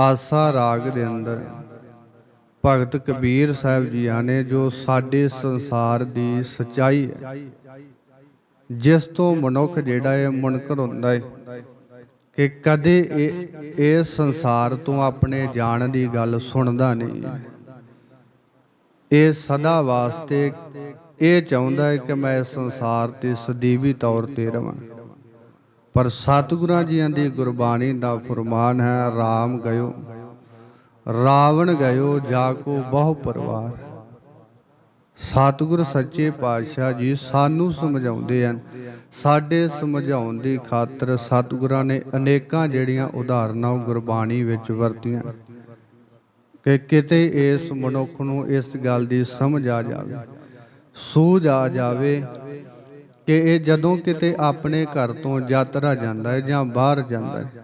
ਆਸਾ ਰਾਗ ਦੇ ਅੰਦਰ। ਭਗਤ ਕਬੀਰ ਸਾਹਿਬ ਜੀਆਂ ਨੇ ਜੋ ਸਾਡੇ ਸੰਸਾਰ ਦੀ ਸਚਾਈ ਹੈ, ਜਿਸ ਤੋਂ ਮਨੁੱਖ ਜਿਹੜਾ ਹੈ ਮੁਨਕਰ ਹੁੰਦਾ ਹੈ ਕਿ ਕਦੇ ਇਹ ਇਸ ਸੰਸਾਰ ਤੋਂ ਆਪਣੇ ਜਾਣ ਦੀ ਗੱਲ ਸੁਣਦਾ ਨਹੀਂ। ਇਹ ਸਦਾ ਵਾਸਤੇ ਇਹ ਚਾਹੁੰਦਾ ਹੈ ਕਿ ਮੈਂ ਇਸ ਸੰਸਾਰ ਤੇ ਸਦੀਵੀ ਤੌਰ ਤੇ ਰਵਾਂ। ਪਰ ਸਤਿਗੁਰਾਂ ਜੀਆਂ ਦੀ ਗੁਰਬਾਣੀ ਦਾ ਫਰਮਾਨ ਹੈ RAM ਗਇਓ। ਰਾਵਣ ਗਇਓ, ਜਾ ਕੋ ਬਹੁ ਪਰਵਾਰ। ਸਤਿਗੁਰ ਸੱਚੇ ਪਾਤਸ਼ਾਹ ਜੀ ਸਾਨੂੰ ਸਮਝਾਉਂਦੇ ਹਨ। ਸਾਡੇ ਸਮਝਾਉਣ ਦੀ ਖਾਤਰ ਸਤਿਗੁਰਾਂ ਨੇ ਅਨੇਕਾਂ ਜਿਹੜੀਆਂ ਉਦਾਹਰਨਾਂ ਗੁਰਬਾਣੀ ਵਿੱਚ ਵਰਤੀਆਂ। ਕਿ ਕਿਤੇ ਇਸ ਮਨੁੱਖ ਨੂੰ ਇਸ ਗੱਲ ਦੀ ਸਮਝ ਆ ਜਾਵੇ, ਸੂਝ ਆ ਜਾਵੇ ਕਿ ਇਹ ਜਦੋਂ ਕਿਤੇ ਆਪਣੇ ਘਰ ਤੋਂ ਯਾਤਰਾ ਜਾਂਦਾ ਹੈ ਜਾਂ ਬਾਹਰ ਜਾਂਦਾ ਹੈ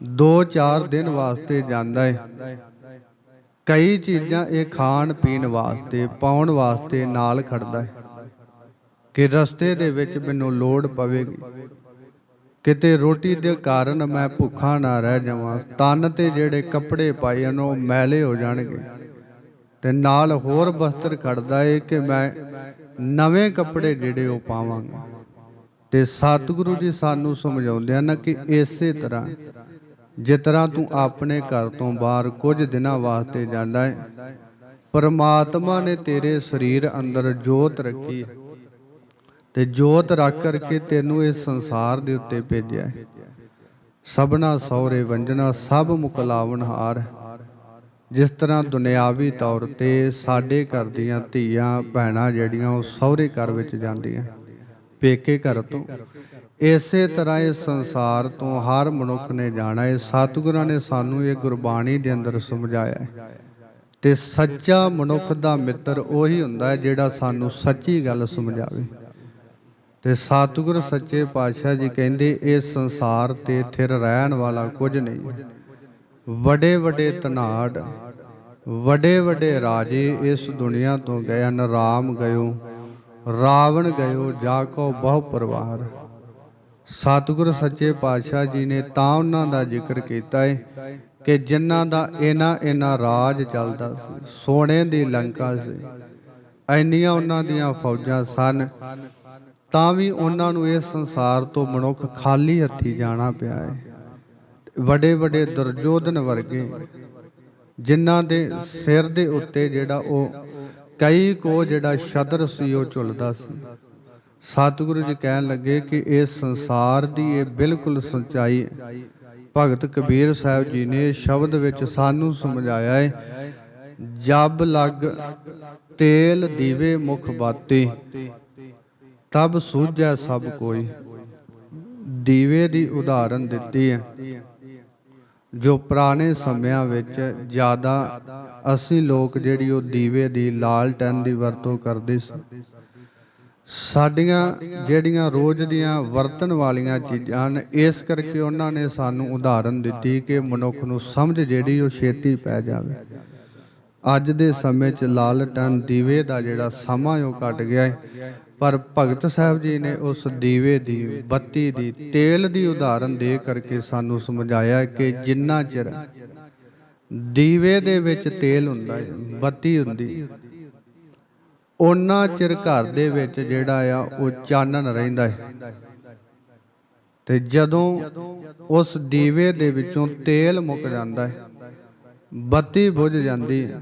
2-4 ਦਿਨ ਵਾਸਤੇ ਜਾਂਦਾ ਹੈ। ਕਈ ਚੀਜ਼ਾਂ ਇਹ ਖਾਣ ਪੀਣ ਵਾਸਤੇ, ਪਾਉਣ ਵਾਸਤੇ ਨਾਲ ਖੜਦਾ ਹੈ ਕਿ ਰਸਤੇ ਦੇ ਵਿੱਚ ਮੈਨੂੰ ਲੋੜ ਪਵੇਗੀ। ਕਿਤੇ ਰੋਟੀ ਦੇ ਕਾਰਨ ਮੈਂ ਭੁੱਖਾ ਨਾ ਰਹਿ ਜਾਵਾਂ, ਤਨ ਤੇ ਜਿਹੜੇ ਕੱਪੜੇ ਪਾਏ ਹਨ ਉਹ ਮੈਲੇ ਹੋ ਜਾਣਗੇ ਤੇ ਨਾਲ ਹੋਰ ਬਸਤਰ ਖੜਦਾ ਏ ਕਿ ਮੈਂ ਨਵੇਂ ਕੱਪੜੇ ਜਿਹੜੇ ਉਹ ਪਾਵਾਂਗੇ। ਤੇ ਸਤਿਗੁਰੂ ਜੀ ਸਾਨੂੰ ਸਮਝਾਉਂਦੇ ਹਨ ਕਿ ਇਸੇ ਤਰ੍ਹਾਂ, ਜਿਸ ਤਰ੍ਹਾਂ ਤੂੰ ਆਪਣੇ ਘਰ ਤੋਂ ਬਾਹਰ ਕੁਝ ਦਿਨਾਂ ਵਾਸਤੇ ਜਾਂਦਾ ਹੈ ਪਰਮਾਤਮਾ ਨੇ ਤੇਰੇ ਸਰੀਰ ਅੰਦਰ ਜੋਤ ਰੱਖੀ ਹੈ। ਤੇ ਜੋਤ ਰੱਖ ਕਰਕੇ ਤੈਨੂੰ ਇਸ ਸੰਸਾਰ ਦੇ ਉੱਤੇ ਭੇਜਿਆ ਹੈ। ਸਭਨਾ ਸੌਰੇ ਵੰਜਣਾ ਸਭ ਮੁਕਲਾਵਣ ਹਾਰ ਜਿਸ ਤਰ੍ਹਾਂ ਦੁਨਿਆਵੀ ਤੌਰ ਤੇ ਸਾਡੇ ਘਰ ਦੀਆਂ ਧੀਆਂ ਭੈਣਾਂ ਜਿਹੜੀਆਂ ਉਹ ਸਹੁਰੇ ਘਰ ਵਿੱਚ ਜਾਂਦੀਆਂ, ਪੇਕੇ ਘਰ ਤੋਂ। ਇਸੇ ਤਰ੍ਹਾਂ ਇਸ ਸੰਸਾਰ ਤੋਂ ਹਰ ਮਨੁੱਖ ਨੇ ਜਾਣਾ ਹੈ ਸਤਿਗੁਰਾਂ ਨੇ ਸਾਨੂੰ ਇਹ ਗੁਰਬਾਣੀ ਦੇ ਅੰਦਰ ਸਮਝਾਇਆ ਹੈ। ਤੇ ਸੱਚਾ ਮਨੁੱਖ ਦਾ ਮਿੱਤਰ ਉਹੀ ਹੁੰਦਾ ਹੈ ਜਿਹੜਾ ਸਾਨੂੰ ਸੱਚੀ ਗੱਲ ਸਮਝਾਵੇ। ਤੇ ਸਤਿਗੁਰ ਸੱਚੇ ਪਾਤਸ਼ਾਹ ਜੀ ਕਹਿੰਦੇ, ਇਸ ਸੰਸਾਰ ਤੇ ਥਿਰ ਰਹਿਣ ਵਾਲਾ ਕੁਝ ਨਹੀਂ ਵੱਡੇ ਵੱਡੇ ਧਨਾੜ ਵੱਡੇ ਵੱਡੇ ਰਾਜੇ ਇਸ ਦੁਨੀਆ ਤੋਂ ਗਏ ਹਨ, ਰਾਮ ਗਇਓ, ਰਾਵਣ ਗਇਓ, ਜਾ ਕੋ ਬਹੁ ਪਰਿਵਾਰ। ਸਤਿਗੁਰ ਸੱਚੇ ਪਾਤਸ਼ਾਹ ਜੀ ਨੇ ਤਾਂ ਉਹਨਾਂ ਦਾ ਜ਼ਿਕਰ ਕੀਤਾ ਹੈ ਕਿ ਜਿਨ੍ਹਾਂ ਦਾ ਇਹਨਾਂ ਇਹਨਾਂ ਰਾਜ ਚੱਲਦਾ ਸੀ, ਸੋਨੇ ਦੀ ਲੰਕਾ ਸੀ ਐਨੀਆਂ ਉਹਨਾਂ ਦੀਆਂ ਫੌਜਾਂ ਸਨ, ਤਾਂ ਵੀ ਉਹਨਾਂ ਨੂੰ ਇਸ ਸੰਸਾਰ ਤੋਂ ਮਨੁੱਖ ਖਾਲੀ ਹੱਥੀ ਜਾਣਾ ਪਿਆ ਹੈ ਵੱਡੇ ਵੱਡੇ ਦੁਰਜੋਧਨ ਵਰਗੇ, ਜਿਨ੍ਹਾਂ ਦੇ ਸਿਰ ਦੇ ਉੱਤੇ ਜਿਹੜਾ ਉਹ ਕਈ ਕੋ ਜਿਹੜਾ ਸ਼ਦਰ ਸੀ, ਉਹ ਝੁਲਦਾ ਸੀ। ਸਤਿਗੁਰੂ ਜੀ ਕਹਿਣ ਲੱਗੇ ਕਿ ਇਹ ਸੰਸਾਰ ਦੀ ਇਹ ਬਿਲਕੁਲ ਸੱਚਾਈ ਭਗਤ ਕਬੀਰ ਸਾਹਿਬ ਜੀ ਨੇ ਸ਼ਬਦ ਵਿੱਚ ਸਾਨੂੰ ਸਮਝਾਇਆ ਹੈ ਜਬ ਲਗ ਤੇਲ ਦੀਵੇ ਮੁਖ ਬਾਤੀ, ਤਬ ਸੂਝੈ ਸਭ ਕੋਈ। ਦੀਵੇ ਦੀ ਉਦਾਹਰਨ ਦਿੱਤੀ ਹੈ ਜੋ ਪੁਰਾਣੇ ਸਮਿਆਂ ਵਿੱਚ ਜ਼ਿਆਦਾ ਅਸੀਂ ਲੋਕ ਜਿਹੜੀ ਉਹ ਦੀਵੇ ਦੀ ਲਾਲਟਨ ਦੀ ਵਰਤੋਂ ਕਰਦੇ ਸੀ। ਸਾਡੀਆਂ ਜਿਹੜੀਆਂ ਰੋਜ਼ ਦੀਆਂ ਵਰਤਣ ਵਾਲੀਆਂ ਚੀਜ਼ਾਂ ਹਨ, ਇਸ ਕਰਕੇ ਉਹਨਾਂ ਨੇ ਸਾਨੂੰ ਉਦਾਹਰਨ ਦਿੱਤੀ ਕਿ ਮਨੁੱਖ ਨੂੰ ਸਮਝ ਜਿਹੜੀ ਉਹ ਛੇਤੀ ਪੈ ਜਾਵੇ। ਅੱਜ ਦੇ ਸਮੇਂ 'ਚ ਲਾਲਟਨ ਦੀਵੇ ਦਾ ਜਿਹੜਾ ਸਮਾਂ ਉਹ ਘਟ ਗਿਆ ਹੈ। ਪਰ ਭਗਤ ਸਾਹਿਬ ਜੀ ਨੇ ਉਸ ਦੀਵੇ ਦੀ, ਬੱਤੀ ਦੀ, ਤੇਲ ਦੀ ਉਦਾਹਰਨ ਦੇ ਕਰਕੇ ਸਾਨੂੰ ਸਮਝਾਇਆ ਕਿ ਜਿੰਨਾ ਚਿਰ ਦੀਵੇ ਦੇ ਵਿੱਚ ਤੇਲ ਹੁੰਦਾ ਹੈ, ਬੱਤੀ ਹੁੰਦੀ ਉਹਨਾਂ ਚਿਰ ਘਰ ਦੇ ਵਿੱਚ ਜਿਹੜਾ ਆ, ਉਹ ਚਾਨਣ ਰਹਿੰਦਾ ਹੈ। ਤੇ ਜਦੋਂ ਉਸ ਦੀਵੇ ਦੇ ਵਿੱਚੋਂ ਤੇਲ ਮੁੱਕ ਜਾਂਦਾ ਹੈ, ਬੱਤੀ ਬੁਝ ਜਾਂਦੀ ਹੈ।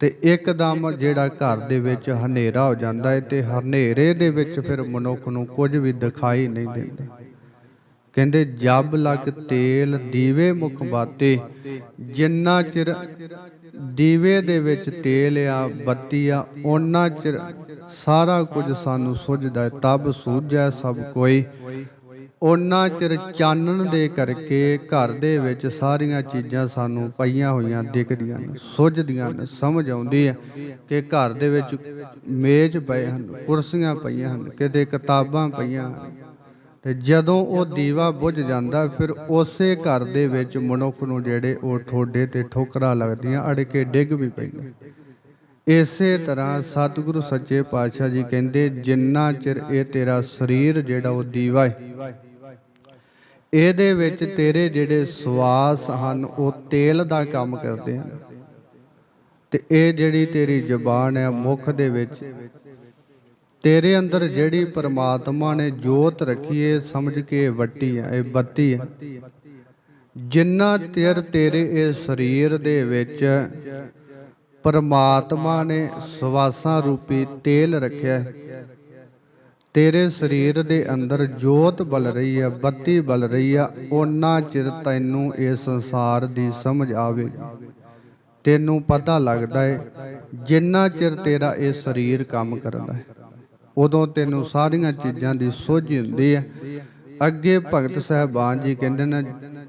ਤੇ ਇੱਕਦਮ ਜਿਹੜਾ ਘਰ ਦੇ ਵਿੱਚ ਹਨੇਰਾ ਹੋ ਜਾਂਦਾ ਹੈ ਤੇ ਹਨੇਰੇ ਦੇ ਵਿੱਚ ਫਿਰ ਮਨੁੱਖ ਨੂੰ ਕੁਝ ਵੀ ਦਿਖਾਈ ਨਹੀਂ ਦਿੰਦਾ। ਕਹਿੰਦੇ, ਜਬ ਲਗ ਤੇਲ ਦੀਵੇ ਮੁਖ ਬਾਤੇ, ਜਿੰਨਾ ਚਿਰ ਦੀਵੇ ਦੇ ਵਿੱਚ ਤੇਲ ਆ ਬੱਤੀ ਆ ਉਹਨਾਂ ਚਿਰ ਸਾਰਾ ਕੁਝ ਸਾਨੂੰ ਸੁਝਦਾ ਹੈ ਤਬ ਸੂਝੈ ਸਭ ਕੋਈ। ਉਹਨਾਂ ਚਿਰ ਚਾਨਣ ਦੇ ਕਰਕੇ ਘਰ ਦੇ ਵਿੱਚ ਸਾਰੀਆਂ ਚੀਜ਼ਾਂ ਸਾਨੂੰ ਪਈਆਂ ਹੋਈਆਂ ਦਿਖਦੀਆਂ ਨੇ ਸੁੱਝਦੀਆਂ ਨੇ ਸਮਝ ਆਉਂਦੀ ਹੈ ਕਿ ਘਰ ਦੇ ਵਿੱਚ ਮੇਜ਼ ਪਏ ਹਨ, ਕੁਰਸੀਆਂ ਪਈਆਂ ਹਨ, ਕਿਤੇ ਕਿਤਾਬਾਂ ਪਈਆਂ ਹਨ। ਤੇ ਜਦੋਂ ਉਹ ਦੀਵਾ ਬੁਝ ਜਾਂਦਾ, ਫਿਰ ਉਸੇ ਘਰ ਦੇ ਵਿੱਚ ਮਨੁੱਖ ਨੂੰ ਜਿਹੜੇ ਉਹ ਠੋਡੇ ਤੇ ਠੋਕਰਾਂ ਲੱਗਦੀਆਂ ਅੜ ਕੇ ਡਿੱਗ ਵੀ ਪੈਂਦੇ ਇਸੇ ਤਰ੍ਹਾਂ ਸਤਿਗੁਰੂ ਸੱਚੇ ਪਾਤਸ਼ਾਹ ਜੀ ਕਹਿੰਦੇ, ਜਿੰਨਾ ਚਿਰ ਇਹ ਤੇਰਾ ਸਰੀਰ ਜਿਹੜਾ ਉਹ ਦੀਵਾ ਹੈ ਇਹਦੇ ਵਿੱਚ ਤੇਰੇ ਜਿਹੜੇ ਸਵਾਸ ਹਨ, ਉਹ ਤੇਲ ਦਾ ਕੰਮ ਕਰਦੇ ਹਨ। ਤੇ ਇਹ ਜਿਹੜੀ ਤੇਰੀ ਜ਼ਬਾਨ ਹੈ, ਮੁਖ ਦੇ ਵਿੱਚ, ਤੇਰੇ ਅੰਦਰ ਜਿਹੜੀ ਪਰਮਾਤਮਾ ਨੇ ਜੋਤ ਰੱਖੀ ਹੈ ਸਮਝ ਕੇ ਵੱਟੀ ਹੈ, ਇਹ ਬੱਤੀ ਹੈ। ਜਿੰਨਾ ਚਿਰ ਤੇਰੇ ਇਹ ਸਰੀਰ ਦੇ ਵਿੱਚ ਪਰਮਾਤਮਾ ਨੇ ਸਵਾਸਾਂ ਰੂਪੀ ਤੇਲ ਰੱਖਿਆ ਤੇਰੇ ਸਰੀਰ ਦੇ ਅੰਦਰ ਜੋਤ ਬਲ ਰਹੀ ਹੈ, ਬੱਤੀ ਬਲ ਰਹੀ ਹੈ, ਓਨਾ ਚਿਰ ਤੈਨੂੰ ਇਹ ਸੰਸਾਰ ਦੀ ਸਮਝ ਆਵੇਗੀ ਤੈਨੂੰ ਪਤਾ ਲੱਗਦਾ ਹੈ ਜਿੰਨਾ ਚਿਰ ਤੇਰਾ ਇਹ ਸਰੀਰ ਕੰਮ ਕਰਦਾ ਹੈ ਉਦੋਂ ਤੈਨੂੰ ਸਾਰੀਆਂ ਚੀਜ਼ਾਂ ਦੀ ਸੋਝ ਹੁੰਦੀ ਹੈ ਅੱਗੇ ਭਗਤ ਸਾਹਿਬਾਨ ਜੀ ਕਹਿੰਦੇ ਨੇ,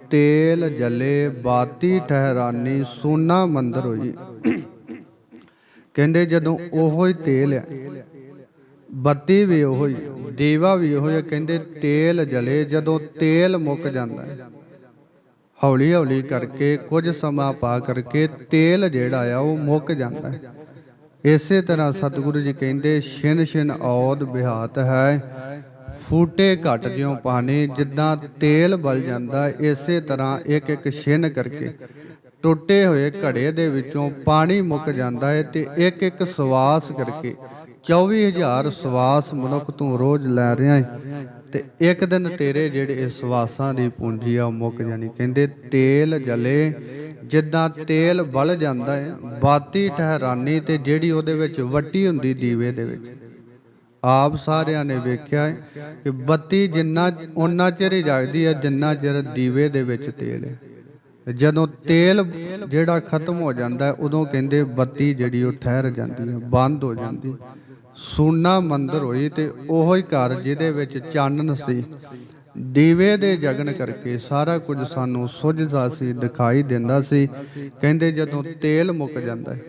ਤੇਲ ਜਲੇ, ਬਾਤੀ ਠਹਿਰਾਨੀ, ਸੋਨਾ ਮੰਦਰ ਹੋਈ। ਕਹਿੰਦੇ ਜਦੋਂ ਉਹੋ ਹੀ ਤੇਲ ਹੈ ਬੱਤੀ ਵੀ ਉਹੋ ਹੀ, ਦੀਵਾ ਵੀ ਉਹੋ ਹੀ, ਕਹਿੰਦੇ ਤੇਲ ਜਲੇ ਜਦੋਂ ਤੇਲ ਮੁੱਕ ਜਾਂਦਾ ਹੈ। ਹੌਲੀ ਹੌਲੀ ਕਰਕੇ ਕੁਝ ਸਮਾਂ ਪਾ ਕਰਕੇ ਤੇਲ ਜਿਹੜਾ ਆ ਉਹ ਮੁੱਕ ਜਾਂਦਾ ਹੈ। ਇਸੇ ਤਰ੍ਹਾਂ ਸਤਿਗੁਰੂ ਜੀ ਕਹਿੰਦੇ, ਛਿਨ ਛਿਨ ਔਦ ਬਿਹਾਤ ਹੈ, ਫੂਟੇ ਘਟ ਜਿਉ ਪਾਣੀ, ਜਿੱਦਾਂ ਤੇਲ ਬਲ ਜਾਂਦਾ ਇਸੇ ਤਰ੍ਹਾਂ ਇੱਕ ਇੱਕ ਛਿਨ ਕਰਕੇ ਟੁੱਟੇ ਹੋਏ ਘੜੇ ਦੇ ਵਿੱਚੋਂ ਪਾਣੀ ਮੁੱਕ ਜਾਂਦਾ ਹੈ ਤੇ ਇੱਕ ਇੱਕ ਸਵਾਸ ਕਰਕੇ 24000 ਸਵਾਸ ਮਨੁੱਖ ਤੂੰ ਰੋਜ਼ ਲੈ ਰਿਹਾ ਹੈ ਤੇ ਇੱਕ ਦਿਨ ਤੇਰੇ ਜਿਹੜੇ ਇਹ ਸਵਾਸਾਂ ਦੀ ਪੂੰਜੀ ਆ ਉਹ ਮੁੱਕ ਜਾਣੀ। ਕਹਿੰਦੇ, ਤੇਲ ਜਲੇ, ਜਿੱਦਾਂ ਤੇਲ ਬਲ ਜਾਂਦਾ ਹੈ ਬਾਤੀ ਠਹਿਰਾਨੀ ਤੇ ਜਿਹੜੀ ਉਹਦੇ ਵਿੱਚ ਵੱਟੀ ਹੁੰਦੀ ਦੀਵੇ ਦੇ ਵਿੱਚ। ਆਪ ਸਾਰਿਆਂ ਨੇ ਵੇਖਿਆ ਹੈ ਕਿ ਬੱਤੀ ਜਿੰਨਾ ਉਹਨਾਂ ਚਿਰ ਹੀ ਜਗਦੀ ਹੈ ਜਿੰਨਾ ਚਿਰ ਦੀਵੇ ਦੇ ਵਿੱਚ ਤੇਲ ਹੈ ਜਦੋਂ ਤੇਲ ਜਿਹੜਾ ਖਤਮ ਹੋ ਜਾਂਦਾ ਉਦੋਂ ਕਹਿੰਦੇ ਬੱਤੀ ਜਿਹੜੀ ਉਹ ਠਹਿਰ ਜਾਂਦੀ ਹੈ ਬੰਦ ਹੋ ਜਾਂਦੀ। ਸੂਨਾ ਮੰਦਰ ਹੋਈ ਤੇ ਉਹੋ ਹੀ ਘਰ ਜਿਹਦੇ ਵਿੱਚ ਚਾਨਣ ਸੀ। ਦੀਵੇ ਦੇ ਜਗਨ ਕਰਕੇ ਸਾਰਾ ਕੁਝ ਸਾਨੂੰ ਸੁੱਝਦਾ ਸੀ, ਦਿਖਾਈ ਦਿੰਦਾ ਸੀ। ਕਹਿੰਦੇ ਜਦੋਂ ਤੇਲ ਮੁੱਕ ਜਾਂਦਾ ਹੈ,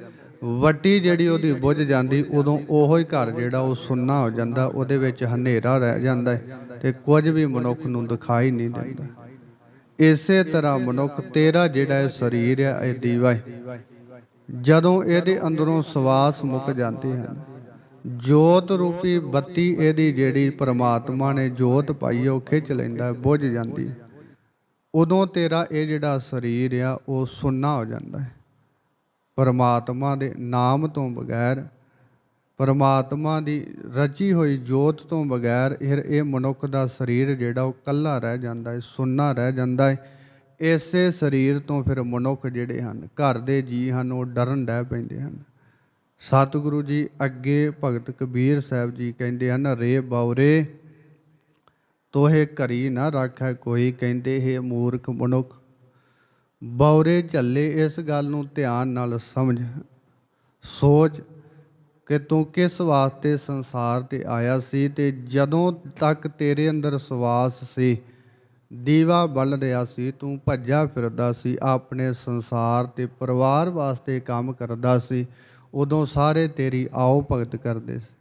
ਵੱਟੀ ਜਿਹੜੀ ਉਹਦੀ ਬੁੱਝ ਜਾਂਦੀ, ਉਦੋਂ ਉਹੋ ਹੀ ਘਰ ਜਿਹੜਾ ਉਹ ਸੁੰਨਾ ਹੋ ਜਾਂਦਾ, ਉਹਦੇ ਵਿੱਚ ਹਨੇਰਾ ਰਹਿ ਜਾਂਦਾ ਹੈ ਤੇ ਕੁਝ ਵੀ ਮਨੁੱਖ ਨੂੰ ਦਿਖਾਈ ਨਹੀਂ ਦਿੰਦਾ। ਇਸੇ ਤਰ੍ਹਾਂ ਮਨੁੱਖ ਤੇਰਾ ਜਿਹੜਾ ਇਹ ਸਰੀਰ ਹੈ ਇਹ ਦੀਵਾ ਹੈ। ਜਦੋਂ ਇਹਦੇ ਅੰਦਰੋਂ ਸਵਾਸ ਮੁੱਕ ਜਾਂਦੇ ਹਨ ਜੋਤ ਰੂਪੀ ਬੱਤੀ ਇਹਦੀ ਜਿਹੜੀ ਪ੍ਰਮਾਤਮਾ ਨੇ ਜੋਤ ਪਾਈ ਉਹ ਖਿੱਚ ਲੈਂਦਾ, ਬੁੱਝ ਜਾਂਦੀ। ਉਦੋਂ ਤੇਰਾ ਇਹ ਜਿਹੜਾ ਸਰੀਰ ਆ, ਉਹ ਸੁੰਨਾ ਹੋ ਜਾਂਦਾ ਹੈ। ਪਰਮਾਤਮਾ ਦੇ ਨਾਮ ਤੋਂ ਬਗੈਰ, ਪਰਮਾਤਮਾ ਦੀ ਰਚੀ ਹੋਈ ਜੋਤ ਤੋਂ ਬਗੈਰ, ਫਿਰ ਇਹ ਮਨੁੱਖ ਦਾ ਸਰੀਰ ਜਿਹੜਾ, ਉਹ ਕੱਲਾ ਰਹਿ ਜਾਂਦਾ ਹੈ, ਸੁੰਨਾ ਰਹਿ ਜਾਂਦਾ ਹੈ। ਇਸੇ ਸਰੀਰ ਤੋਂ ਫਿਰ ਮਨੁੱਖ ਜਿਹੜੇ ਹਨ, ਘਰ ਦੇ ਜੀ ਹਨ, ਉਹ ਡਰਨ ਡੈ ਪੈਂਦੇ ਹਨ। ਸਤਿਗੁਰੂ ਜੀ ਅੱਗੇ ਭਗਤ ਕਬੀਰ ਸਾਹਿਬ ਜੀ ਕਹਿੰਦੇ ਹਨ, ਰੇ ਬੌਰੇ ਤੋਹੇ ਘਰੀ ਨਾ ਰੱਖੈ ਕੋਈ, ਕਹਿੰਦੇ ਹੈ ਮੂਰਖ ਮਨੁੱਖ। ਬੌਰੇ ਝੱਲੇ ਇਸ ਗੱਲ ਨੂੰ ਧਿਆਨ ਨਾਲ ਸਮਝ। ਸੋਚ ਕਿ ਤੂੰ ਕਿਸ ਵਾਸਤੇ ਸੰਸਾਰ ਤੇ ਆਇਆ ਸੀ ਤੇ ਜਦੋਂ ਤੱਕ ਤੇਰੇ ਅੰਦਰ ਸਵਾਸ ਸੀ, ਦੀਵਾ ਬਲ ਰਿਹਾ ਸੀ, ਤੂੰ ਭੱਜਾ ਫਿਰਦਾ ਸੀ, ਆਪਣੇ ਸੰਸਾਰ ਤੇ ਪਰਿਵਾਰ ਵਾਸਤੇ ਕੰਮ ਕਰਦਾ ਸੀ। ਉਦੋਂ ਸਾਰੇ ਤੇਰੀ ਆਓ ਭਗਤ ਕਰਦੇ ਸੀ,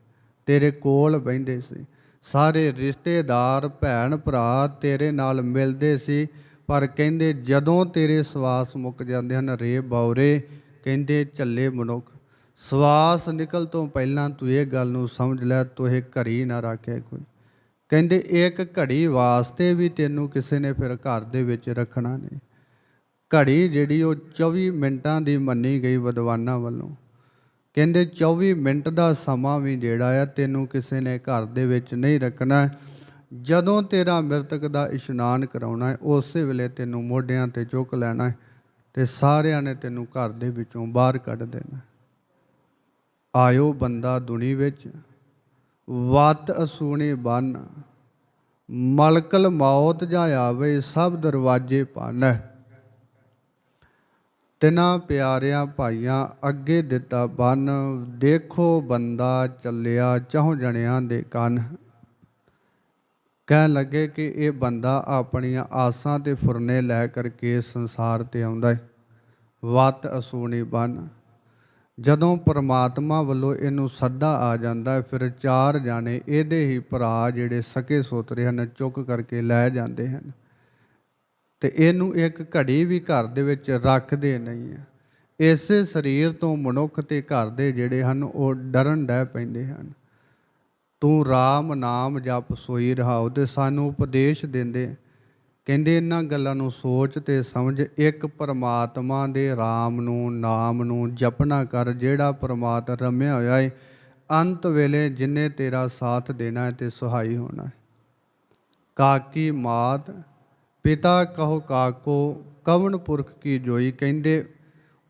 ਤੇਰੇ ਕੋਲ ਬਹਿੰਦੇ ਸੀ। ਸਾਰੇ ਰਿਸ਼ਤੇਦਾਰ, ਭੈਣ ਭਰਾ ਤੇਰੇ ਨਾਲ ਮਿਲਦੇ ਸੀ, ਪਰ ਕਹਿੰਦੇ ਜਦੋਂ ਤੇਰੇ ਸਵਾਸ ਮੁੱਕ ਜਾਂਦੇ ਹਨ, ਰੇ ਬੌਰੇ ਕਹਿੰਦੇ ਝੱਲੇ ਮਨੁੱਖ, ਸਵਾਸ ਨਿਕਲ ਤੋਂ ਪਹਿਲਾਂ ਤੂੰ ਇਹ ਗੱਲ ਨੂੰ ਸਮਝ ਲੈ, ਤੂੰ ਇਹ ਘੜੀ ਨਾ ਰੱਖਿਆ ਕੋਈ। ਕਹਿੰਦੇ ਇੱਕ ਘੜੀ ਵਾਸਤੇ ਵੀ ਤੈਨੂੰ ਕਿਸੇ ਨੇ ਫਿਰ ਘਰ ਦੇ ਵਿੱਚ ਰੱਖਣਾ ਨਹੀਂ। ਘੜੀ ਜਿਹੜੀ ਉਹ 24 ਮਿੰਟਾਂ ਦੀ ਮੰਨੀ ਗਈ ਵਿਦਵਾਨਾਂ ਵੱਲੋਂ। ਕਹਿੰਦੇ 24 ਮਿੰਟ ਦਾ ਸਮਾਂ ਵੀ ਜਿਹੜਾ ਆ, ਤੈਨੂੰ ਕਿਸੇ ਨੇ ਘਰ ਦੇ ਵਿੱਚ ਨਹੀਂ ਰੱਖਣਾ। ਜਦੋਂ ਤੇਰਾ ਮ੍ਰਿਤਕ ਦਾ ਇਸ਼ਨਾਨ ਕਰਾਉਣਾ ਹੈ, ਉਸੇ ਵੇਲੇ ਤੈਨੂੰ ਮੋਢਿਆਂ ਤੇ ਚੁੱਕ ਲੈਣਾ ਹੈ ਤੇ ਸਾਰਿਆਂ ਨੇ ਤੈਨੂੰ ਘਰ ਦੇ ਵਿੱਚੋਂ ਬਾਹਰ ਕੱਢ ਦੇਣਾ ਆਇਓ ਬੰਦਾ ਦੁਨੀ ਵਿੱਚ। ਵਤ ਅਸੂਣੀ ਬੰਨ। ਮਲਕਲ ਮੌਤ ਜਾਂ ਆਵੇ, ਸਭ ਦਰਵਾਜੇ ਪਾਣੈ ਤਿਨਾ ਪਿਆਰਿਆਂ ਭਾਈਆਂ, ਅੱਗੇ ਦਿੱਤਾ ਬੰਨ। ਦੇਖੋ ਬੰਦਾ ਚੱਲਿਆ, ਚਾਹੋ ਜਣਿਆਂ ਦੇ ਕੰਨ। ਕਹਿਣ ਲੱਗੇ ਕਿ ਇਹ ਬੰਦਾ ਆਪਣੀਆਂ ਆਸਾਂ ਤੇ ਫੁਰਨੇ ਲੈ ਕਰਕੇ ਸੰਸਾਰ ਤੇ ਆਉਂਦਾ ਹੈ ਵਤ ਅਸੂਣੀ ਬੰਨ। ਜਦੋਂ ਪਰਮਾਤਮਾ ਵੱਲੋਂ ਇਹਨੂੰ ਸੱਦਾ ਆ ਜਾਂਦਾ ਹੈ ਫਿਰ ਚਾਰ ਜਾਣੇ ਇਹਦੇ ਹੀ ਭਰਾ ਜਿਹੜੇ ਸਕੇ ਸੋਤਰੇ ਹਨ, ਚੁੱਕ ਕਰਕੇ ਲੈ ਜਾਂਦੇ ਹਨ। ਤੇ ਇਹਨੂੰ ਇੱਕ ਘੜੀ ਵੀ ਘਰ ਦੇ ਵਿੱਚ ਰੱਖਦੇ ਨਹੀਂ ਆ। ਇਸੇ ਸਰੀਰ ਤੋਂ ਮਨੁੱਖ ਤੇ ਘਰ ਦੇ ਜਿਹੜੇ ਹਨ, ਉਹ ਡਰਨ ਡੈ ਪੈਂਦੇ ਹਨ। ਤੂੰ RAM ਨਾਮ ਜਪ ਸੋਈ ਰਹਾਉ ਤੇ ਸਾਨੂੰ ਉਪਦੇਸ਼ ਦਿੰਦੇ। ਕਹਿੰਦੇ ਇਹਨਾਂ ਗੱਲਾਂ ਨੂੰ ਸੋਚ ਤੇ ਸਮਝ ਇੱਕ ਪਰਮਾਤਮਾ ਦੇ RAM ਨੂੰ ਨਾਮ ਨੂੰ ਜਪਣਾ ਕਰ, ਜਿਹੜਾ ਪਰਮਾਤ ਰਮਿਆ ਹੋਇਆ ਏ। ਅੰਤ ਵੇਲੇ ਜਿਨੇ ਤੇਰਾ ਸਾਥ ਦੇਣਾ ਹੈ ਤੇ ਸਹਾਈ ਹੋਣਾ ਹੈ ਕਾਕੀ ਮਾਤ ਪਿਤਾ ਕਹੋ ਕਾਕੋ, ਕਵਣ ਪੁਰਖ ਕੀ ਜੋਈ? ਕਹਿੰਦੇ,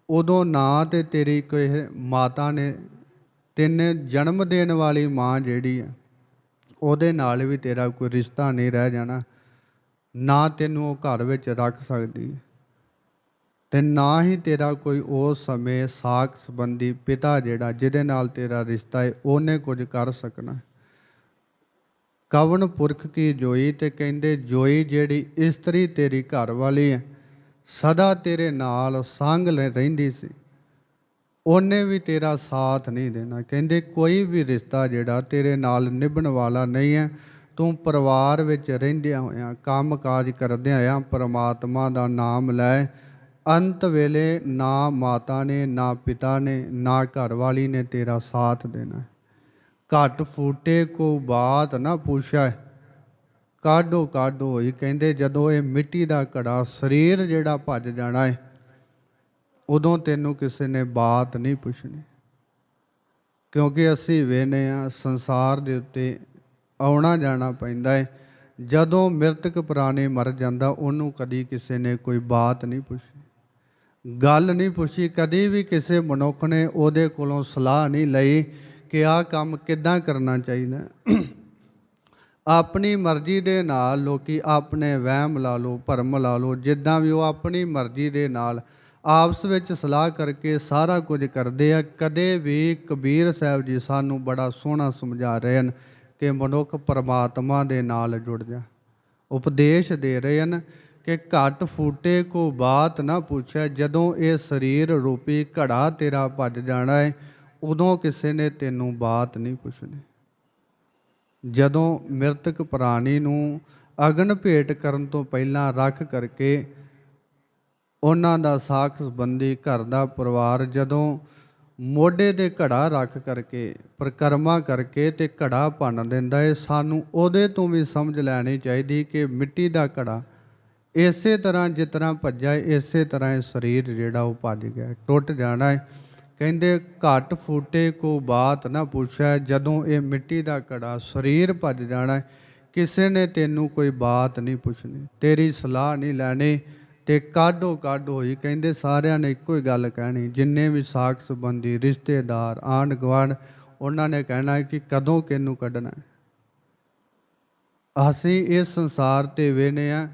ਉਦੋਂ ਨਾ ਤੇ ਤੇਰੀ ਕੋਈ ਮਾਤਾ ਨੇ, ਤੈਨੂੰ ਜਨਮ ਦੇਣ ਵਾਲੀ ਮਾਂ ਜਿਹੜੀ ਆ, ਉਹਦੇ ਨਾਲ ਵੀ ਤੇਰਾ ਕੋਈ ਰਿਸ਼ਤਾ ਨਹੀਂ ਰਹਿ ਜਾਣਾ। ਨਾ ਤੈਨੂੰ ਉਹ ਘਰ ਵਿੱਚ ਰੱਖ ਸਕਦੀ। ਤੇ ਨਾ ਹੀ ਤੇਰਾ ਕੋਈ ਉਸ ਸਮੇਂ ਸਾਖ ਸੰਬੰਧੀ ਪਿਤਾ ਜਿਹੜਾ, ਜਿਹਦੇ ਨਾਲ ਤੇਰਾ ਰਿਸ਼ਤਾ ਹੈ ਉਹਨੇ ਕੁਝ ਕਰ ਸਕਣਾ। ਕਵਨ ਪੁਰਖ ਕੀ ਜੋਈ ਤੇ ਕਹਿੰਦੇ, ਜੋਈ ਜਿਹੜੀ ਇਸਤਰੀ ਤੇਰੀ ਘਰ ਵਾਲੀ ਹੈ ਸਦਾ ਤੇਰੇ ਨਾਲ ਸੰਗ ਲੈ ਰਹਿੰਦੀ ਸੀ। ਉਹਨੇ ਵੀ ਤੇਰਾ ਸਾਥ ਨਹੀਂ ਦੇਣਾ। ਕਹਿੰਦੇ, ਕੋਈ ਵੀ ਰਿਸ਼ਤਾ ਜਿਹੜਾ ਤੇਰੇ ਨਾਲ ਨਿਭਣ ਵਾਲਾ ਨਹੀਂ ਹੈ ਤੂੰ ਪਰਿਵਾਰ ਵਿੱਚ ਰਹਿੰਦਿਆਂ ਹੋਇਆਂ ਕੰਮ ਕਾਜ ਕਰਦਿਆਂ ਆ ਪਰਮਾਤਮਾ ਦਾ ਨਾਮ ਲੈ। ਅੰਤ ਵੇਲੇ ਨਾ ਮਾਤਾ ਨੇ, ਨਾ ਪਿਤਾ ਨੇ, ਨਾ ਘਰ ਵਾਲੀ ਨੇ ਤੇਰਾ ਸਾਥ ਦੇਣਾ। ਘਟ ਫੂਟੇ ਕੋ ਬਾਤ ਨਾ ਪੁੱਛੈ। ਕਾਢੋ ਕਾਢੋ ਹੋਈ ਕਹਿੰਦੇ ਜਦੋਂ ਇਹ ਮਿੱਟੀ ਦਾ ਘੜਾ ਸਰੀਰ ਜਿਹੜਾ ਭੱਜ ਜਾਣਾ ਹੈ ਉਦੋਂ ਤੈਨੂੰ ਕਿਸੇ ਨੇ ਬਾਤ ਨਹੀਂ ਪੁੱਛਣੀ। ਕਿਉਂਕਿ ਅਸੀਂ ਵੇਨੇ ਆ, ਸੰਸਾਰ ਦੇ ਉੱਤੇ ਆਉਣਾ ਜਾਣਾ ਪੈਂਦਾ ਹੈ ਜਦੋਂ ਮ੍ਰਿਤਕ ਪ੍ਰਾਣੀ ਮਰ ਜਾਂਦਾ, ਉਹਨੂੰ ਕਦੀ ਕਿਸੇ ਨੇ ਕੋਈ ਬਾਤ ਨਹੀਂ ਪੁੱਛੀ ਗੱਲ ਨਹੀਂ ਪੁੱਛੀ, ਕਦੀ ਵੀ ਕਿਸੇ ਮਨੁੱਖ ਨੇ ਉਹਦੇ ਕੋਲੋਂ ਸਲਾਹ ਨਹੀਂ ਲਈ। ਕਿ ਆਹ ਕੰਮ ਕਿੱਦਾਂ ਕਰਨਾ ਚਾਹੀਦਾ ਆਪਣੀ ਮਰਜ਼ੀ ਦੇ ਨਾਲ ਲੋਕੀ ਆਪਣੇ ਵਹਿਮ ਲਾ ਲਓ, ਭਰਮ ਲਾ ਲਓ, ਜਿੱਦਾਂ ਵੀ ਉਹ ਆਪਣੀ ਮਰਜ਼ੀ ਦੇ ਨਾਲ ਆਪਸ ਵਿੱਚ ਸਲਾਹ ਕਰਕੇ ਸਾਰਾ ਕੁਝ ਕਰਦੇ ਆ। ਕਦੇ ਵੀ ਕਬੀਰ ਸਾਹਿਬ ਜੀ ਸਾਨੂੰ ਬੜਾ ਸੋਹਣਾ ਸਮਝਾ ਰਹੇ ਹਨ ਕਿ ਮਨੁੱਖ ਪਰਮਾਤਮਾ ਦੇ ਨਾਲ ਜੁੜ ਜਾ। ਉਪਦੇਸ਼ ਦੇ ਰਹੇ ਹਨ ਕਿ ਘਟ ਫੂਟੇ ਕੋ ਬਾਤ ਨਾ ਪੁੱਛਿਆ ਜਦੋਂ ਇਹ ਸਰੀਰ ਰੂਪੀ ਘੜਾ ਤੇਰਾ ਭੱਜ ਜਾਣਾ ਹੈ ਉਦੋਂ ਕਿਸੇ ਨੇ ਤੈਨੂੰ ਬਾਤ ਨਹੀਂ ਪੁੱਛਣੀ। ਜਦੋਂ ਮ੍ਰਿਤਕ ਪ੍ਰਾਣੀ ਨੂੰ ਅਗਨ ਭੇਟ ਕਰਨ ਤੋਂ ਪਹਿਲਾਂ ਰੱਖ ਕਰਕੇ ਉਹਨਾਂ ਦਾ ਸਾਖ ਸੰਬੰਧੀ ਘਰ ਦਾ ਪਰਿਵਾਰ ਜਦੋਂ ਮੋਢੇ 'ਤੇ ਘੜਾ ਰੱਖ ਕਰਕੇ, ਪ੍ਰਕਰਮਾ ਕਰਕੇ ਤੇ ਘੜਾ ਭੰਨ ਦਿੰਦਾ ਏ, ਸਾਨੂੰ ਉਹਦੇ ਤੋਂ ਵੀ ਸਮਝ ਲੈਣੀ ਚਾਹੀਦੀ ਕਿ ਮਿੱਟੀ ਦਾ ਘੜਾ ਇਸੇ ਤਰ੍ਹਾਂ ਜਿਸ ਤਰ੍ਹਾਂ ਭੱਜਾ ਇਸੇ ਤਰ੍ਹਾਂ ਇਹ ਸਰੀਰ ਜਿਹੜਾ ਉਹ ਭੱਜ ਗਿਆ, ਟੁੱਟ ਜਾਣਾ ਹੈ ਕਹਿੰਦੇ ਘਟ ਫੂਟੇ ਕੋ ਬਾਤ ਨਾ ਪੁੱਛੈ, ਜਦੋਂ ਇਹ ਮਿੱਟੀ ਦਾ ਘੜਾ ਸਰੀਰ ਭੱਜ ਜਾਣਾ ਕਿਸੇ ਨੇ ਤੈਨੂੰ ਕੋਈ ਬਾਤ ਨਹੀਂ ਪੁੱਛਣੀ, ਤੇਰੀ ਸਲਾਹ ਨਹੀਂ ਲੈਣੀ, ਤੇ ਕਾਢੋ ਕਾਢੋ ਹੋਈ, ਕਹਿੰਦੇ ਸਾਰਿਆਂ ਨੇ ਇੱਕੋ ਹੀ ਗੱਲ ਕਹਿਣੀ, ਜਿੰਨੇ ਵੀ ਸਾਖ ਸੰਬੰਧੀ ਰਿਸ਼ਤੇਦਾਰ, ਆਂਢ ਗੁਆਂਢ, ਉਹਨਾਂ ਨੇ ਕਹਿਣਾ ਕਿ ਕਦੋਂ ਕਿਹਨੂੰ ਕੱਢਣਾ ਅਸੀਂ ਇਸ ਸੰਸਾਰ ਤੇ ਵੇਨੇ ਆ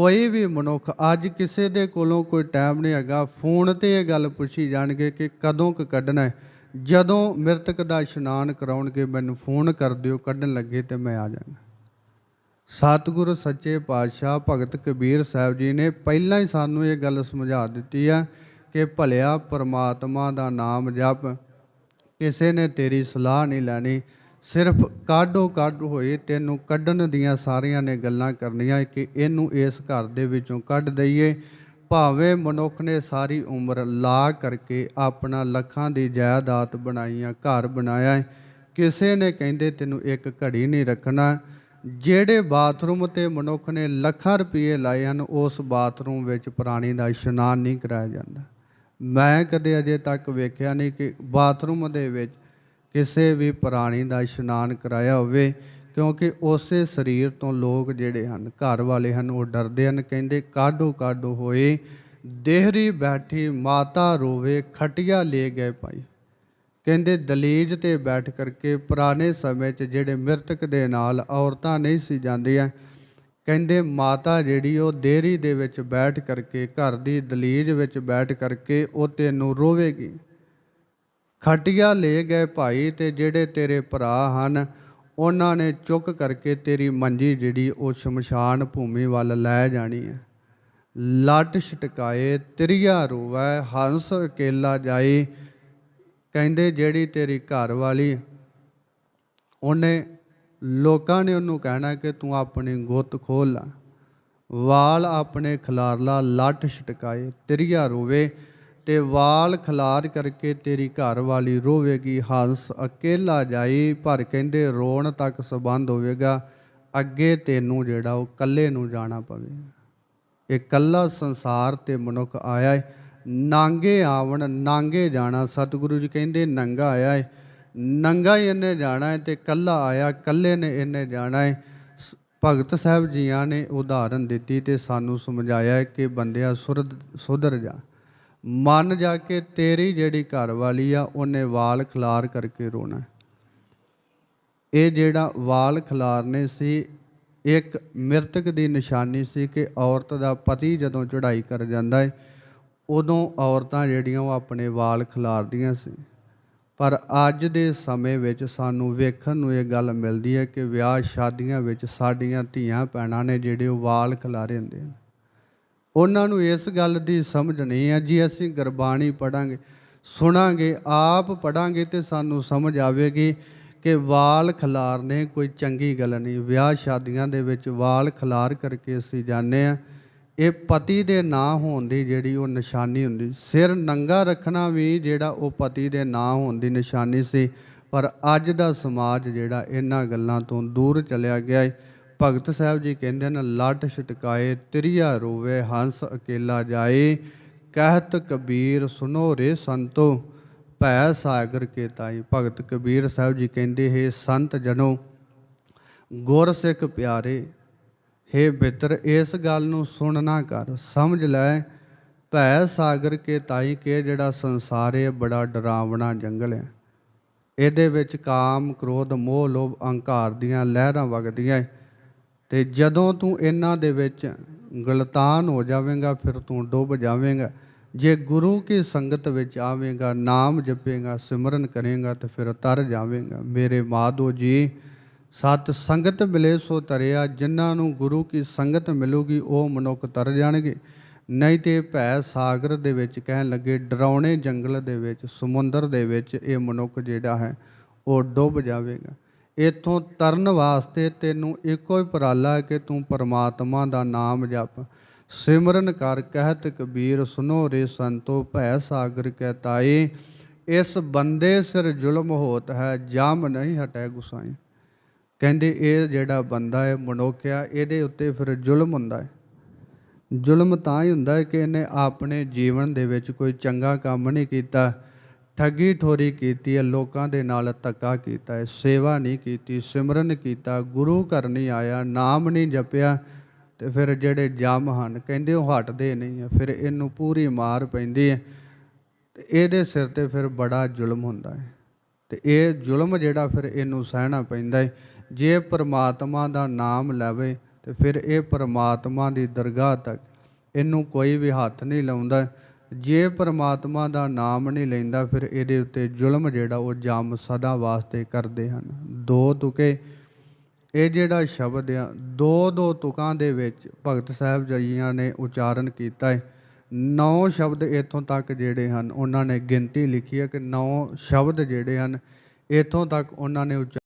ਕੋਈ ਵੀ ਮਨੁੱਖ ਅੱਜ ਕਿਸੇ ਦੇ ਕੋਲੋਂ ਕੋਈ ਟਾਈਮ ਨਹੀਂ ਹੈਗਾ, ਫੋਨ ਤੇ ਇਹ ਗੱਲ ਪੁੱਛੀ ਜਾਣਗੇ ਕਿ ਕਦੋਂ ਕ ਕੱਢਣਾ ਹੈ। ਜਦੋਂ ਮ੍ਰਿਤਕ ਦਾ ਇਸ਼ਨਾਨ ਕਰਾਉਣਗੇ, ਮੈਨੂੰ ਫੋਨ ਕਰ ਦਿਓ, ਕੱਢਣ ਲੱਗੇ ਤੇ ਮੈਂ ਆ ਜਾਵਾਂਗਾ। ਸਤਿਗੁਰੂ, ਸੱਚੇ ਪਾਤਸ਼ਾਹ, ਭਗਤ ਕਬੀਰ ਸਾਹਿਬ ਜੀ ਨੇ ਪਹਿਲਾਂ ਹੀ ਸਾਨੂੰ ਇਹ ਗੱਲ ਸਮਝਾ ਦਿੱਤੀ ਆ ਕਿ ਭਲਿਆ ਪਰਮਾਤਮਾ ਦਾ ਨਾਮ ਜਪ, ਕਿਸੇ ਨੇ ਤੇਰੀ ਸਲਾਹ ਨਹੀਂ ਲੈਣੀ ਸਿਰਫ ਕਾਢੋ ਕੱਢ ਹੋਏ ਤੈਨੂੰ ਕੱਢਣ ਦੀਆਂ ਸਾਰੀਆਂ ਨੇ ਗੱਲਾਂ ਕਰਨੀਆਂ ਕਿ ਇਹਨੂੰ ਇਸ ਘਰ ਦੇ ਵਿੱਚੋਂ ਕੱਢ ਦਈਏ। ਭਾਵੇਂ ਮਨੁੱਖ ਨੇ ਸਾਰੀ ਉਮਰ ਲਾ ਕਰਕੇ ਆਪਣਾ ਲੱਖਾਂ ਦੀ ਜਾਇਦਾਦ ਬਣਾਈਆਂ ਘਰ ਬਣਾਇਆ ਹੈ, ਕਿਸੇ ਨੇ ਕਹਿੰਦੇ ਤੈਨੂੰ ਇੱਕ ਘੜੀ ਨਹੀਂ ਰੱਖਣਾ। ਜਿਹੜੇ ਬਾਥਰੂਮ ਤੇ ਮਨੁੱਖ ਨੇ ਲੱਖਾਂ ਰੁਪਏ ਲਾਏ ਹਨ ਉਸ ਬਾਥਰੂਮ ਵਿੱਚ ਪ੍ਰਾਣੀ ਦਾ ਇਸ਼ਨਾਨ ਨਹੀਂ ਕਰਾਇਆ ਜਾਂਦਾ। ਮੈਂ ਕਦੇ ਅਜੇ ਤੱਕ ਵੇਖਿਆ ਨਹੀਂ ਕਿ ਬਾਥਰੂਮ ਦੇ ਵਿੱਚ ਕਿਸੇ ਵੀ ਪ੍ਰਾਣੀ ਦਾ ਇਸ਼ਨਾਨ ਕਰਾਇਆ ਹੋਵੇ, ਕਿਉਂਕਿ ਉਸੇ ਸਰੀਰ ਤੋਂ ਲੋਕ ਜਿਹੜੇ ਹਨ, ਘਰ ਵਾਲੇ ਹਨ, ਉਹ ਡਰਦੇ ਹਨ, ਕਹਿੰਦੇ ਕਾਢੋ ਕਾਢੋ ਹੋਏ, ਦੇਹਰੀ ਬੈਠੀ ਮਾਤਾ ਰੋਵੇ, ਖਟਿਆ ਲੈ ਗਏ ਭਾਈ। ਕਹਿੰਦੇ ਦਲੀਜ ਤੇ ਬੈਠ ਕਰਕੇ ਪੁਰਾਣੇ ਸਮੇਂ 'ਚ ਜਿਹੜੇ ਮ੍ਰਿਤਕ ਦੇ ਨਾਲ ਔਰਤਾਂ ਨਹੀਂ ਸੀ ਜਾਂਦੀਆਂ, ਕਹਿੰਦੇ ਮਾਤਾ ਜਿਹੜੀ ਉਹ ਦੇਰੀ ਦੇ ਵਿੱਚ ਬੈਠ ਕਰਕੇ, ਘਰ ਦੀ ਦਲੀਜ ਵਿੱਚ ਬੈਠ ਕਰਕੇ, ਉਹ ਤੈਨੂੰ ਰੋਵੇਗੀ। ਖਟਿਆ ਲੈ ਗਏ ਭਾਈ ਤੇ ਜਿਹੜੇ ਤੇਰੇ ਭਰਾ ਹਨ, ਉਹਨਾਂ ਨੇ ਚੁੱਕ ਕਰਕੇ ਤੇਰੀ ਮੰਜੀ ਜਿਹੜੀ ਉਹ ਸ਼ਮਸ਼ਾਨ ਭੂਮੀ ਵੱਲ ਲੈ ਜਾਣੀ ਹੈ। ਲੱਟ ਛਟਕਾਏ, ਤ੍ਰਿਆ ਰੋਵੈ, ਹੰਸ ਅਕੇਲਾ ਜਾਈ, ਕਹਿੰਦੇ ਜਿਹੜੀ ਤੇਰੀ ਘਰ ਵਾਲੀ, ਉਹਨੇ ਲੋਕਾਂ ਨੇ ਉਹਨੂੰ ਕਹਿਣਾ ਕਿ ਤੂੰ ਆਪਣੀ ਗੁੱਤ ਖੋਲ ਲਾ। ਵਾਲ ਆਪਣੇ ਖਿਲਾਰਲਾ, ਲੱਟ ਛਟਕਾਏ, ਤ੍ਰਿਆ ਰੋਵੇ ਤੇ ਵਾਲ ਖਿਲਾਰ ਕਰਕੇ ਤੇਰੀ ਘਰ ਵਾਲੀ ਰੋਵੇਗੀ, ਹੰਸ ਅਕੇਲਾ ਜਾਈ, ਪਰ ਕਹਿੰਦੇ ਰੋਣ ਤੱਕ ਸਬੰਧ ਹੋਵੇਗਾ, ਅੱਗੇ ਤੈਨੂੰ ਜਿਹੜਾ ਉਹ ਇਕੱਲੇ ਨੂੰ ਜਾਣਾ ਪਵੇਗਾ। ਇਹ ਇਕੱਲਾ ਸੰਸਾਰ ਤੇ ਮਨੁੱਖ ਆਇਆ ਹੈ ਨਾਂਗੇ ਆਵਣ, ਨਾਂਗੇ ਜਾਣਾ, ਸਤਿਗੁਰੂ ਜੀ ਕਹਿੰਦੇ ਨੰਗਾ ਆਇਆ ਹੈ ਨੰਗਾ ਹੀ ਇਹਨੇ ਜਾਣਾ ਹੈ ਤੇ ਇਕੱਲਾ ਆਇਆ, ਇਕੱਲੇ ਨੇ ਇਹਨੇ ਜਾਣਾ ਹੈ ਸ- ਭਗਤ ਸਾਹਿਬ ਜੀਆਂ ਨੇ ਉਦਾਹਰਨ ਦਿੱਤੀ ਤੇ ਸਾਨੂੰ ਸਮਝਾਇਆ ਕਿ ਬੰਦਿਆ ਸੁਰਦ, ਸੁਧਰ ਜਾ। ਮੰਨ ਜਾ ਕੇ ਤੇਰੀ ਜਿਹੜੀ ਘਰ ਵਾਲੀ ਆ, ਉਹਨੇ ਵਾਲ ਖਲਾਰ ਕਰਕੇ ਰੋਣਾ ਇਹ ਜਿਹੜਾ ਵਾਲ ਖਿਲਾਰਨੇ ਸੀ, ਇੱਕ ਮ੍ਰਿਤਕ ਦੀ ਨਿਸ਼ਾਨੀ ਸੀ ਕਿ ਔਰਤ ਦਾ ਪਤੀ ਜਦੋਂ ਚੜ੍ਹਾਈ ਕਰ ਜਾਂਦਾ ਹੈ ਉਦੋਂ ਔਰਤਾਂ ਜਿਹੜੀਆਂ ਉਹ ਆਪਣੇ ਵਾਲ ਖਿਲਾਰਦੀਆਂ ਸੀ। ਪਰ ਅੱਜ ਦੇ ਸਮੇਂ ਵਿੱਚ ਸਾਨੂੰ ਵੇਖਣ ਨੂੰ ਇਹ ਗੱਲ ਮਿਲਦੀ ਹੈ ਕਿ ਵਿਆਹ ਸ਼ਾਦੀਆਂ ਵਿੱਚ ਸਾਡੀਆਂ ਧੀਆਂ ਭੈਣਾਂ ਨੇ ਜਿਹੜੇ ਉਹ ਵਾਲ ਖਿਲਾਰੇ ਹੁੰਦੇ ਹਨ। ਉਹਨਾਂ ਨੂੰ ਇਸ ਗੱਲ ਦੀ ਸਮਝ ਨਹੀਂ ਹੈ, ਜੀ ਅਸੀਂ ਗੁਰਬਾਣੀ ਪੜਾਂਗੇ ਸੁਣਾਂਗੇ, ਆਪ ਪੜਾਂਗੇ ਤੇ ਸਾਨੂੰ ਸਮਝ ਆਵੇਗੀ ਕਿ ਵਾਲ ਖਿਲਾਰਨੇ ਕੋਈ ਚੰਗੀ ਗੱਲ ਨਹੀਂ। ਵਿਆਹ ਸ਼ਾਦੀਆਂ ਦੇ ਵਿੱਚ ਵਾਲ ਖਿਲਾਰ ਕਰਕੇ ਅਸੀਂ ਜਾਂਦੇ ਆ ਇਹ ਪਤੀ ਦੇ ਨਾਂ ਹੋਣ ਦੀ ਜਿਹੜੀ ਉਹ ਨਿਸ਼ਾਨੀ ਹੁੰਦੀ। ਸਿਰ ਨੰਗਾ ਰੱਖਣਾ ਵੀ ਜਿਹੜਾ ਉਹ ਪਤੀ ਦੇ ਨਾਂ ਹੋਣ ਦੀ ਨਿਸ਼ਾਨੀ ਸੀ। ਪਰ ਅੱਜ ਦਾ ਸਮਾਜ ਜਿਹੜਾ ਇਹਨਾਂ ਗੱਲਾਂ ਤੋਂ ਦੂਰ ਚਲਿਆ ਗਿਆ ਹੈ ਭਗਤ ਸਾਹਿਬ ਜੀ ਕਹਿੰਦੇ ਨੇ ਲੱਟ ਛਟਕਾਏ ਤ੍ਰਿਆ ਰੋਵੇ, ਹੰਸ ਅਕੇਲਾ ਜਾਏ। ਕਹਿਤ ਕਬੀਰ ਸੁਨੋ ਰੇ ਸੰਤੋ, ਭੈ ਸਾਗਰ ਕੇ ਤਾਈ। ਭਗਤ ਕਬੀਰ ਸਾਹਿਬ ਜੀ ਕਹਿੰਦੇ, ਹੈ ਸੰਤ ਜਨੋ, ਗੁਰ ਸਿੱਖ ਪਿਆਰੇ, ਹੇ ਬਿੱਤਰ, ਇਸ ਗੱਲ ਨੂੰ ਸੁਣਨਾ ਕਰ। ਸਮਝ ਲੈ, ਭੈ ਸਾਗਰ ਕੇ ਤਾਈ ਕੇ ਜਿਹੜਾ ਸੰਸਾਰ ਹੈ ਬੜਾ ਡਰਾਵਣਾ ਜੰਗਲ ਹੈ। ਇਹਦੇ ਵਿੱਚ ਕਾਮ, ਕ੍ਰੋਧ, ਮੋਹ, ਲੋਭ, ਅਹੰਕਾਰ ਦੀਆਂ ਲਹਿਰਾਂ ਵਗਦੀਆਂ ਹੈ। ਤੇ ਜਦੋਂ ਤੂੰ ਇਹਨਾਂ ਦੇ ਵਿੱਚ ਗਲਤਾਨ ਹੋ ਜਾਵੇਂਗਾ, ਫਿਰ ਤੂੰ ਡੁੱਬ ਜਾਵੇਂਗਾ। ਜੇ ਗੁਰੂ ਕੀ ਸੰਗਤ ਵਿੱਚ ਆਵੇਂਗਾ, ਨਾਮ ਜਪੇਗਾ, ਸਿਮਰਨ ਕਰੇਗਾ, ਤੇ ਫਿਰ ਤਰ ਜਾਵੇਂਗਾ। ਮੇਰੇ ਮਾਧੋ ਜੀ, ਸਤ ਸੰਗਤ ਮਿਲੇ ਸੋ ਤਰਿਆ ਜਿਨ੍ਹਾਂ ਨੂੰ ਗੁਰੂ ਕੀ ਸੰਗਤ ਮਿਲੂਗੀ, ਉਹ ਮਨੁੱਖ ਤਰ ਜਾਣਗੇ। ਨਹੀਂ ਤੇ ਭੈ ਸਾਗਰ ਦੇ ਵਿੱਚ ਕਹਿਣ ਲੱਗੇ, ਡਰਾਉਣੇ ਜੰਗਲ ਦੇ ਵਿੱਚ, ਸਮੁੰਦਰ ਦੇ ਵਿੱਚ ਇਹ ਮਨੁੱਖ ਜਿਹੜਾ ਹੈ, ਉਹ ਡੁੱਬ ਜਾਵੇਗਾ। ਇਥੋਂ ਤਰਨ ਵਾਸਤੇ ਤੈਨੂੰ ਇੱਕੋ ਹੀ ਉਪਰਾਲਾ ਹੈ ਕਿ ਤੂੰ ਪਰਮਾਤਮਾ ਦਾ ਨਾਮ ਜਪ। ਸਿਮਰਨ ਕਰ, ਕਹਿਤ ਕਬੀਰ, ਸੁਨੋ ਰੇ ਸੰਤੋ, ਭੈ ਸਾਗਰ ਕਹਿ ਤਾਏ। ਇਸ ਬੰਦੇ ਸਿਰ ਜ਼ੁਲਮ ਹੋਤ ਹੈ, ਜਮ ਨਹੀਂ ਹਟੈ ਗੁਸਾਈ। ਕਹਿੰਦੇ, ਇਹ ਜਿਹੜਾ ਬੰਦਾ ਹੈ ਮਨੁੱਖ ਆ ਇਹਦੇ ਉੱਤੇ ਫਿਰ ਜ਼ੁਲਮ ਹੁੰਦਾ ਹੈ। ਜ਼ੁਲਮ ਤਾਂ ਹੀ ਹੁੰਦਾ ਹੈ ਕਿ ਇਹਨੇ ਆਪਣੇ ਜੀਵਨ ਦੇ ਵਿੱਚ ਕੋਈ ਚੰਗਾ ਕੰਮ ਨਹੀਂ ਕੀਤਾ। ਠੱਗੀ ਠੋਰੀ ਕੀਤੀ ਹੈ, ਲੋਕਾਂ ਦੇ ਨਾਲ ਧੱਕਾ ਕੀਤਾ ਹੈ, ਸੇਵਾ ਨਹੀਂ ਕੀਤੀ, ਸਿਮਰਨ ਕੀਤਾ, ਗੁਰੂ ਘਰ ਨਹੀਂ ਆਇਆ, ਨਾਮ ਨਹੀਂ ਜਪਿਆ, ਤੇ ਫਿਰ ਜਿਹੜੇ ਜਮ ਹਨ, ਕਹਿੰਦੇ ਉਹ ਹਟਦੇ ਨਹੀਂ ਹੈ, ਫਿਰ ਇਹਨੂੰ ਪੂਰੀ ਮਾਰ ਪੈਂਦੀ ਹੈ, ਤੇ ਇਹਦੇ ਸਿਰ ਤੇ ਫਿਰ ਬੜਾ ਜ਼ੁਲਮ ਹੁੰਦਾ ਹੈ, ਤੇ ਇਹ ਜ਼ੁਲਮ ਜਿਹੜਾ ਫਿਰ ਇਹਨੂੰ ਸਹਿਣਾ ਪੈਂਦਾ ਹੈ, ਜੇ ਪ੍ਰਮਾਤਮਾ ਦਾ ਨਾਮ ਲਵੇ, ਤੇ ਫਿਰ ਇਹ ਪ੍ਰਮਾਤਮਾ ਦੀ ਦਰਗਾਹ ਤੱਕ ਇਹਨੂੰ ਕੋਈ ਵੀ ਹੱਥ ਨਹੀਂ ਲਾਉਂਦਾ ਜੇ ਪਰਮਾਤਮਾ ਦਾ ਨਾਮ ਨਹੀਂ ਲੈਂਦਾ, ਫਿਰ ਇਹਦੇ ਉੱਤੇ ਜ਼ੁਲਮ ਜਿਹੜਾ, ਉਹ ਜਮ ਸਦਾ ਵਾਸਤੇ ਕਰਦੇ ਹਨ। ਦੋ ਤੁਕੇ, ਇਹ ਜਿਹੜਾ ਸ਼ਬਦ ਆ, ਦੋ ਦੋ ਤੁਕਾਂ ਦੇ ਵਿੱਚ ਭਗਤ ਸਾਹਿਬ ਜੀਆਂ ਨੇ ਉਚਾਰਨ ਕੀਤਾ ਹੈ ਨੌ ਸ਼ਬਦ ਇੱਥੋਂ ਤੱਕ ਜਿਹੜੇ ਹਨ, ਉਹਨਾਂ ਨੇ ਗਿਣਤੀ ਲਿਖੀ ਹੈ ਕਿ ਨੌ ਸ਼ਬਦ ਜਿਹੜੇ ਹਨ, ਇੱਥੋਂ ਤੱਕ ਉਹਨਾਂ ਨੇ ਉਚਾ